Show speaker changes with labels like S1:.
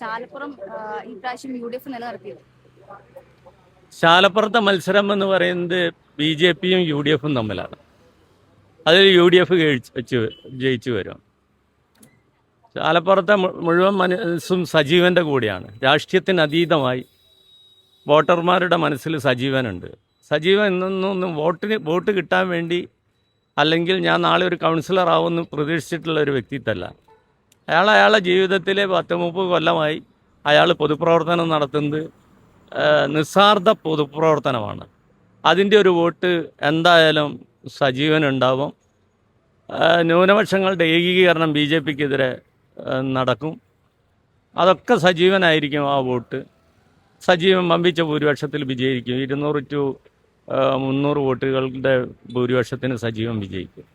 S1: ചാലപ്പുറം ഇപ്രാവശ്യം U D F നിലനിർത്തിയത്
S2: ശാലപ്പുറത്തെ മത്സരം എന്ന് പറയുന്നത് ബി ജെ പിയും യു ഡി എഫും തമ്മിലാണ്. അതിൽ യു ഡി എഫ് ജയിച്ചു വരും. ചാലപ്പുറത്തെ മുഴുവൻ മനസ്സും സജീവന്റെ കൂടെയാണ്. രാഷ്ട്രീയത്തിന് അതീതമായി വോട്ടർമാരുടെ മനസ്സിൽ സജീവനുണ്ട്. സജീവൻ എന്നൊന്നും വോട്ടിന് വോട്ട് കിട്ടാൻ വേണ്ടി അല്ലെങ്കിൽ ഞാൻ നാളെ ഒരു കൗൺസിലർ ആവുമെന്ന് പ്രതീക്ഷിച്ചിട്ടുള്ള ഒരു വ്യക്തിത്വമല്ല അയാൾ അയാളുടെ ജീവിതത്തിലെ പത്ത് മുപ്പത് കൊല്ലമായി അയാൾ പൊതുപ്രവർത്തനം നടത്തുന്നത് നിസ്സാർത്ഥ പൊതുപ്രവർത്തനമാണ്. അതിന്റെ ഒരു വോട്ട് എന്തായാലും സജീവനുണ്ടാവും. ന്യൂനപക്ഷങ്ങളുടെ ഏകീകരണം ബി ജെ പിക്കെതിരെ നടക്കും. അതൊക്കെ സജീവനായിരിക്കും ആ വോട്ട്. സജീവൻ വമ്പിച്ച ഭൂരിപക്ഷത്തിൽ വിജയിക്കും. ഇരുന്നൂറ് ടു മുന്നൂറ് വോട്ടുകളുടെ ഭൂരിപക്ഷത്തിന് സജീവൻ വിജയിക്കും.